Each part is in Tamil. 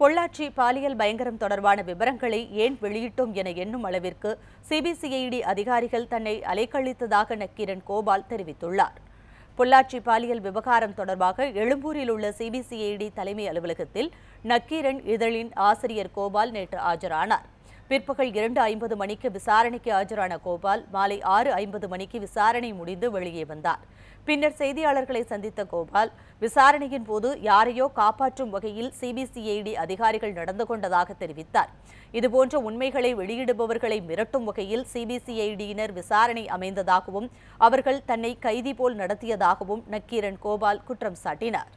பொள்ளாச்சி பாலியல் பயங்கரம் தொடர்பான விவரங்களை ஏன் வெளியிட்டோம் என எண்ணும் அளவிற்கு சிபிசிஐடி அதிகாரிகள் தன்னை அலைக்கழித்ததாக நக்கீரன் கோபால் தெரிவித்துள்ளார். பொள்ளாச்சி பாலியல் விவகாரம் தொடர்பாக எழும்பூரில் உள்ள சிபிசிஐடி தலைமை அலுவலகத்தில் நக்கீரன் இதழின் ஆசிரியர் கோபால் நேற்று ஆஜரானார். பிற்பகல் இரண்டு ஐம்பது மணிக்கு விசாரணைக்கு ஆஜரான கோபால் மாலை ஆறு ஐம்பது மணிக்கு விசாரணை முடிந்து வெளியே வந்தார். பின்னர் செய்தியாளர்களை சந்தித்த கோபால் விசாரணையின் போது யாரையோ காப்பாற்றும் வகையில் சிபிசிஐடி அதிகாரிகள் நடந்து கொண்டதாக தெரிவித்தார். இதுபோன்ற உண்மைகளை வெளியிடுபவர்களை மிரட்டும் வகையில் சிபிசிஐடியினர் விசாரணை அமைந்ததாகவும் அவர்கள் தன்னை கைதி போல் நடத்தியதாகவும் நக்கீரன் கோபால் குற்றம் சாட்டினார்.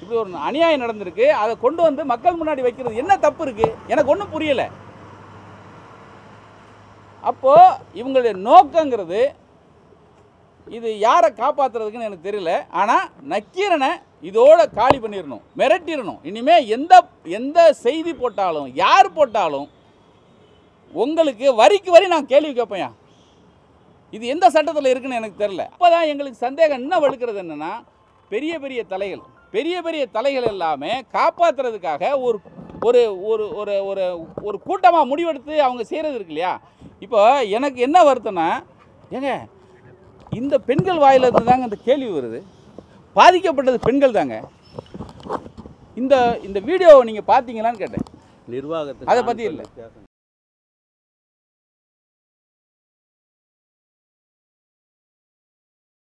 இப்படி ஒரு அநியாயம் நடந்திருக்கு. அதை கொண்டு வந்து மக்கள் முன்னாடி வைக்கிறது என்ன தப்பு இருக்கு? எனக்கு ஒன்றும் புரியலை. அப்போ இவங்களுடைய நோக்கங்கிறது இது யாரை காப்பாத்துறதுக்குன்னு எனக்கு தெரியல. ஆனால் நக்கீரனை இதோட காலி பண்ணிடணும் மிரட்டிடணும் இனிமேல் எந்த எந்த செய்தி போட்டாலும் யார் போட்டாலும் உங்களுக்கு வரிக்கு வரி நான் கேள்வி கேட்பேன் இது எந்த சட்டத்தில் இருக்குன்னு எனக்கு தெரியல. அப்பதான் எங்களுக்கு சந்தேகம் என்ன வலுக்கிறது என்னென்னா பெரிய பெரிய தலைகள். பெரிய பெரிய தலைகள் எல்லாமே காப்பாற்றுறதுக்காக ஒரு ஒரு ஒரு ஒரு ஒரு ஒரு கூட்டமாக முடிவெடுத்து அவங்க செய்கிறது இருக்கு இல்லையா? இப்போ எனக்கு என்ன வருத்தம்னா ஏங்க இந்த பெண்கள் வாயிலிருந்து தாங்க இந்த கேள்வி வருது. பாதிக்கப்பட்டது பெண்கள் தாங்க. இந்த இந்த வீடியோவை நீங்கள் பார்த்தீங்களான்னு கேட்டேன். நிர்வாகத்துக்கு அதை பத்தி இல்ல.